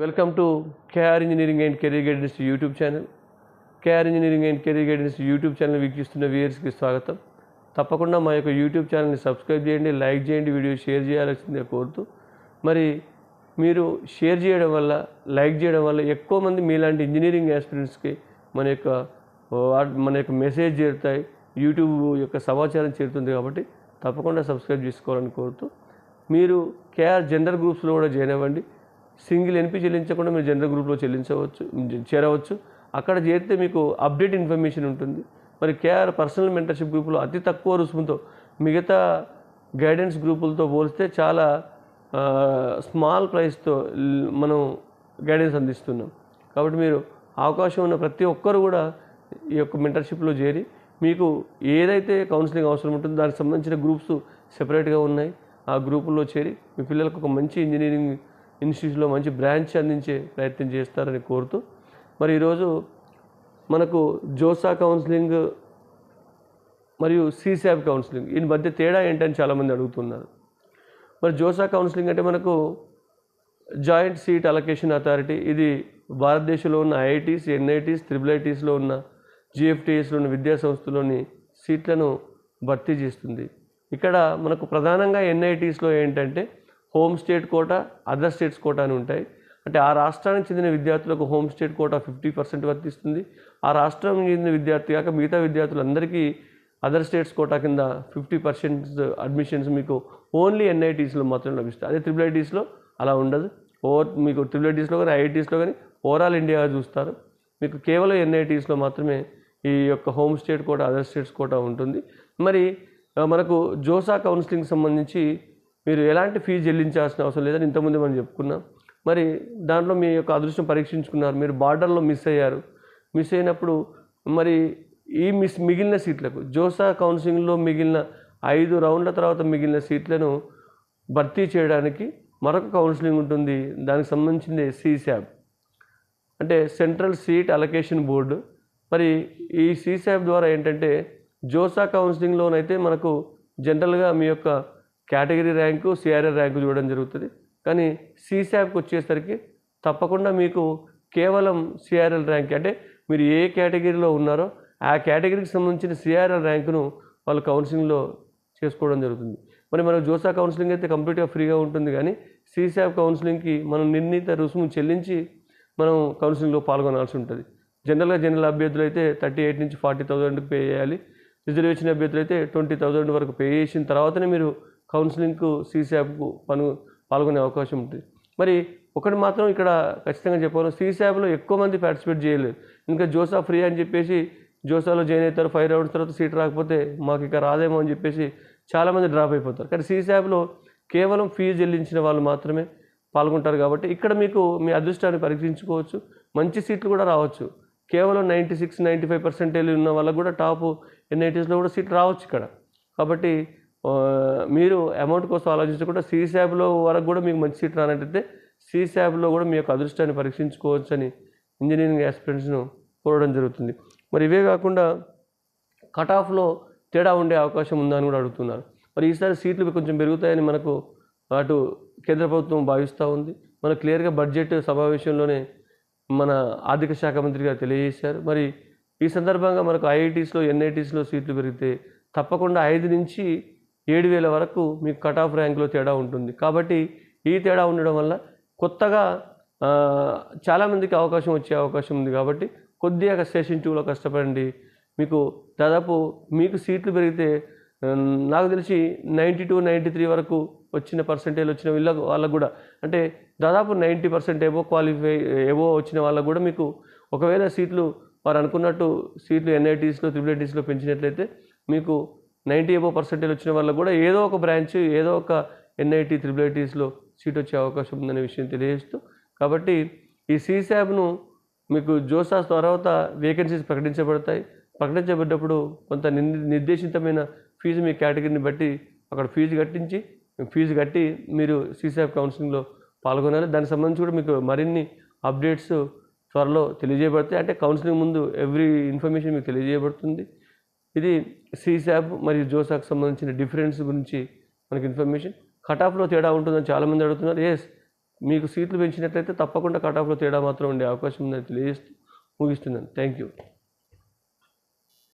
Welcome to KR engineering and career guidance YouTube channel KR engineering and career guidance YouTube channel వీక్షిస్తున్న వ్యూయర్స్కి స్వాగతం. తప్పకుండా మా యొక్క యూట్యూబ్ ఛానల్ని సబ్స్క్రైబ్ చేయండి లైక్ చేయండి వీడియో షేర్ చేయాల్సిందే కోరుతూ. మరి మీరు షేర్ చేయడం వల్ల లైక్ చేయడం వల్ల ఎక్కువ మంది మీలాంటి ఇంజనీరింగ్ ఆస్పిరెంట్స్కి మన యొక్క మన యొక్క మెసేజ్ చేరుతాయి యూట్యూబ్ యొక్క సమాచారం చేరుతుంది కాబట్టి తప్పకుండా సబ్స్క్రైబ్ చేసుకోవాలని కోరుతూ. మీరు కేఆర్ జెండర్ గ్రూప్స్లో కూడా జాయిన్ అవ్వండి. సింగిల్ ఎన్పి చెల్లించకుండా మీరు జనరల్ గ్రూప్లో చెల్లించవచ్చు చేరవచ్చు. అక్కడ చేరితే మీకు అప్డేట్ ఇన్ఫర్మేషన్ ఉంటుంది. మరి కేఆర్ పర్సనల్ మెంటర్షిప్ గ్రూపులో అతి తక్కువ రుసుముతో మిగతా గైడెన్స్ గ్రూపులతో పోలిస్తే చాలా స్మాల్ ప్రైస్తో మనం గైడెన్స్ అందిస్తున్నాం. కాబట్టి మీరు అవకాశం ఉన్న ప్రతి ఒక్కరు కూడా ఈ యొక్క మెంటర్షిప్లో చేరి మీకు ఏదైతే కౌన్సిలింగ్ అవసరం ఉంటుందో దానికి సంబంధించిన గ్రూప్స్ సెపరేట్గా ఉన్నాయి. ఆ గ్రూపుల్లో చేరి మీ పిల్లలకు ఒక మంచి ఇంజనీరింగ్ ఇన్స్టిట్యూట్లో మంచి బ్రాంచ్ అందించే ప్రయత్నం చేస్తారని కోరుతూ మరి ఈరోజు మనకు జోసా కౌన్సిలింగ్ మరియు సీసాబ్ కౌన్సిలింగ్ ఈ మధ్య తేడా ఏంటని చాలామంది అడుగుతున్నారు. మరి జోసా కౌన్సిలింగ్ అంటే మనకు జాయింట్ సీట్ అలొకేషన్ అథారిటీ ఇది భారతదేశంలో ఉన్న ఐఐటీస్ ఎన్ఐటీస్ త్రిబుల్ ఐటీస్లో ఉన్న జిఎఫ్టీఎస్లో ఉన్న విద్యా సంస్థలోని సీట్లను భర్తీ చేస్తుంది. ఇక్కడ మనకు ప్రధానంగా ఎన్ఐటీస్లో ఏంటంటే home state quota other states quota అని ఉంటాయి. అంటే ఆ రాష్ట్రానికి చెందిన విద్యార్థులకు home state quota fifty percent వర్తిస్తుంది. ఆ రాష్ట్రం చెందిన విద్యార్థి కాక మిగతా విద్యార్థులందరికీ అదర్ స్టేట్స్ కోటా కింద ఫిఫ్టీ పర్సెంట్ అడ్మిషన్స్ మీకు ఓన్లీ ఎన్ఐటీస్లో మాత్రం లభిస్తాయి. అదే త్రిబుల్ ఐటీస్లో అలా ఉండదు. ఓవర్ మీకు త్రిబుల్ ఐటీస్లో కానీ ఐఐటీస్లో కానీ ఓవరాల్ ఇండియా చూస్తారు. మీకు కేవలం ఎన్ఐటీస్లో మాత్రమే ఈ యొక్క home state quota other states quota ఉంటుంది. మరి మనకు జోసా కౌన్సిలింగ్ సంబంధించి మీరు ఎలాంటి ఫీజు చెల్లించాల్సిన అవసరం లేదని ఇంతకుముందు మనం చెప్పుకున్నాం. మరి దాంట్లో మీ యొక్క అదృష్టం పరీక్షించుకున్నారు. మీరు బార్డర్లో మిస్ అయ్యారు. మిస్ అయినప్పుడు మరి ఈ మిస్ మిగిలిన సీట్లకు జోసా కౌన్సిలింగ్లో మిగిలిన ఐదు రౌండ్ల తర్వాత మిగిలిన సీట్లను భర్తీ చేయడానికి మరొక కౌన్సిలింగ్ ఉంటుంది. దానికి సంబంధించింది సీశాబ్ అంటే సెంట్రల్ సీట్ అలొకేషన్ బోర్డు. మరి ఈ సీశాబ్ ద్వారా ఏంటంటే జోసా కౌన్సిలింగ్లోనైతే మనకు జనరల్గా మీ యొక్క కేటగిరీ ర్యాంకు సిఆర్ఆర్ ర్యాంకు చూడడం జరుగుతుంది. కానీ సిశాబ్కి వచ్చేసరికి తప్పకుండా మీకు కేవలం సిఆర్ఎల్ ర్యాంక్ అంటే మీరు ఏ కేటగిరీలో ఉన్నారో ఆ కేటగిరీకి సంబంధించిన సిఆర్ఎల్ ర్యాంకును వాళ్ళు కౌన్సిలింగ్లో చేసుకోవడం జరుగుతుంది. మరి మనకు జోసా కౌన్సిలింగ్ అయితే కంప్లీట్గా ఫ్రీగా ఉంటుంది కానీ సిశాబ్ కౌన్సిలింగ్కి మనం నిర్ణీత రుసుము చెల్లించి మనం కౌన్సిలింగ్లో పాల్గొనాల్సి ఉంటుంది. జనరల్గా జనరల్ అభ్యర్థులు అయితే థర్టీ ఎయిట్ నుంచి ఫార్టీ థౌజండ్కి పే చేయాలి. రిజర్వేషన్ అభ్యర్థులు అయితే ట్వంటీ థౌజండ్ వరకు పే చేసిన తర్వాతనే మీరు కౌన్సిలింగ్కు సీసాబ్కు పను పాల్గొనే అవకాశం ఉంటుంది మరి ఒకటి మాత్రం ఇక్కడ ఖచ్చితంగా చెప్పాలి సీసాబ్లో ఎక్కువ మంది పార్టిసిపేట్ చేయలేదు. ఇంకా జోసా ఫ్రీ అని చెప్పేసి జోసాలో జాయిన్ అవుతారు ఫైవ్ రౌండ్స్ తర్వాత సీట్ రాకపోతే మాకు ఇక రాదేమో అని చెప్పేసి చాలామంది డ్రాప్ అయిపోతారు. కానీ సీసాబ్లో కేవలం ఫీజు చెల్లించిన వాళ్ళు మాత్రమే పాల్గొంటారు కాబట్టి ఇక్కడ మీకు మీ అదృష్టాన్ని పరీక్షించుకోవచ్చు. మంచి సీట్లు కూడా రావచ్చు. కేవలం ninety six ninety five percentage ఉన్న వాళ్ళకు కూడా టాప్ ఎన్ఐటీస్లో కూడా సీట్ రావచ్చు ఇక్కడ. కాబట్టి మీరు అమౌంట్ కోసం ఆలోచించకుండా సీ శాబ్లో వరకు కూడా మీకు మంచి సీట్ రానట్టయితే సీశాబ్లో కూడా మీ యొక్క అదృష్టాన్ని పరీక్షించుకోవచ్చని ఇంజనీరింగ్ ఆస్పిరెంట్స్ను కోరడం జరుగుతుంది. మరి ఇవే కాకుండా కట్ ఆఫ్లో తేడా ఉండే అవకాశం ఉందా అని కూడా అడుగుతున్నారు. మరి ఈసారి సీట్లు కొంచెం పెరుగుతాయని మనకు అటు కేంద్ర ప్రభుత్వం భావిస్తూ ఉంది. మన క్లియర్గా బడ్జెట్ సమావేశంలోనే మన ఆర్థిక శాఖ మంత్రి గారు తెలియజేశారు. మరి ఈ సందర్భంగా మనకు ఐఐటీస్లో ఎన్ఐటీస్లో సీట్లు పెరిగితే తప్పకుండా ఐదు నుంచి ఏడు వేల వరకు మీకు కట్ ఆఫ్ ర్యాంక్లో తేడా ఉంటుంది. కాబట్టి ఈ తేడా ఉండడం వల్ల కొత్తగా చాలామందికి అవకాశం వచ్చే అవకాశం ఉంది కాబట్టి కొద్దిగా స్టేషన్ టూలో కష్టపడండి. మీకు దాదాపు మీకు సీట్లు పెరిగితే నాకు తెలిసి నైంటీ టూ నైంటీ త్రీ వరకు వచ్చిన పర్సంటేజ్ వచ్చిన వీళ్ళకు వాళ్ళకు కూడా అంటే దాదాపు నైంటీ పర్సెంట్ ఏవో క్వాలిఫై ఏవో వచ్చిన వాళ్ళకు కూడా మీకు ఒకవేళ సీట్లు వారు అనుకున్నట్టు సీట్లు ఎన్ఐటీస్లో త్రిబుల్ ఐటీస్లో పెంచినట్లయితే మీకు నైంటీ ఎబో పర్సెంటేజ్ వచ్చిన వాళ్ళకు కూడా ఏదో ఒక బ్రాంచ్ ఏదో ఒక ఎన్ఐటీ త్రిబుల్ ఐటీస్లో సీట్ వచ్చే అవకాశం ఉందనే విషయం తెలియజేస్తూ కాబట్టి ఈ సీశాబ్ను మీకు జోసాస్ తర్వాత వేకెన్సీస్ ప్రకటించబడతాయి. ప్రకటించబడ్డప్పుడు కొంత నిర్దేశితమైన ఫీజు మీ కేటగిరీని బట్టి అక్కడ ఫీజు కట్టించి ఫీజు కట్టి మీరు సీసాబ్ కౌన్సిలింగ్లో పాల్గొనాలి. దానికి సంబంధించి కూడా మీకు మరిన్ని అప్డేట్స్ త్వరలో తెలియజేయబడతాయి. అంటే కౌన్సిలింగ్ ముందు ఎవ్రీ ఇన్ఫర్మేషన్ మీకు తెలియజేయబడుతుంది. ఇది సీసాబ్ మరియు జోసాకు సంబంధించిన డిఫరెన్స్ గురించి మనకి ఇన్ఫర్మేషన్. కట్ ఆఫ్లో తేడా ఉంటుందని చాలామంది అడుగుతున్నారు. ఎస్ మీకు సీట్లు పెంచినట్లయితే తప్పకుండా కట్ ఆఫ్లో తేడా మాత్రం ఉండే అవకాశం ఉందని తెలియజేస్తూ ముగిస్తున్నాను. Thank you